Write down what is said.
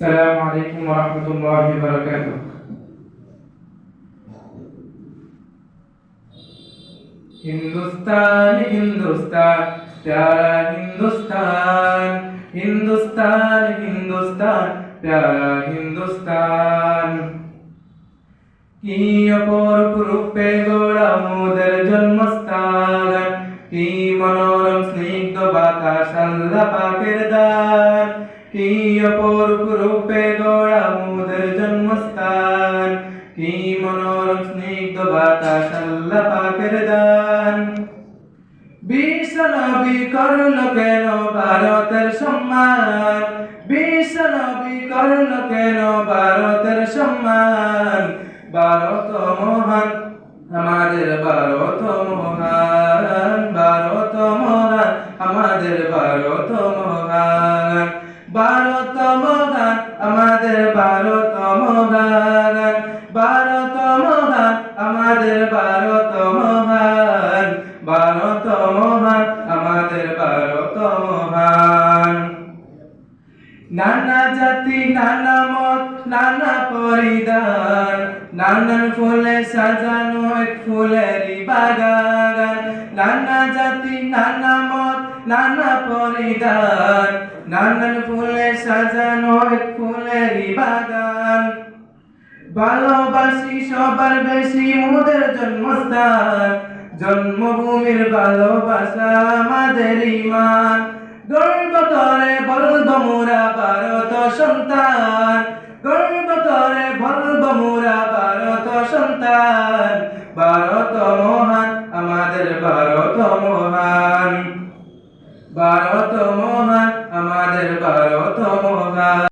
السلام عليكم ورحمة الله وبركاته हिंदुस्तान हिंदुस्तान प्यारा हिंदुस्तान हिंदुस्तान हिंदुस्तान प्यारा हिंदुस्तान কি অপরূপ রূপে গোড়া মোদের জন্মস্থান কি মনোরম স্নিগ্ধ বাতাস আল্লাহ দান রূপে গোড়া মোদের জন্মস্থান? কি মনোরম স্নিগ্ধ বাতাস আল্লাহ পাকের দান? বিশ্ব নবী করল কেন ভারতের সম্মান? বিশ্ব নবী করল কেন ভারতের সম্মান? ভারত মহান, আমাদের ভারত মহান। ভারত মহান, আমাদের ভারত মহান। ভারত মহান আমাদের ভারত মহান ভারত মহান আমাদের ভারত মহান ভারত মহান আমাদের ভারত মহান নানা জাতি, নানা মত, নানা পরিধান। নানান ফুলে সাজানো এক ফুলেরই বাগান। নানা জাতি, নানা মত নানা পরিধান, নানান ফুলে সাজানো এক ফুলের বাগান ভালোবাসি সবার বেশি মোদের জন্মস্থান, জন্মভূমির ভালোবাসা আমাদের ইমান। গর্ব তরে বলব মোরা ভারত সন্তান, গর্ব তরে বলব মোরা ভারত সন্তান। ভারত ভারত মহান আমাদের ভারত মহান।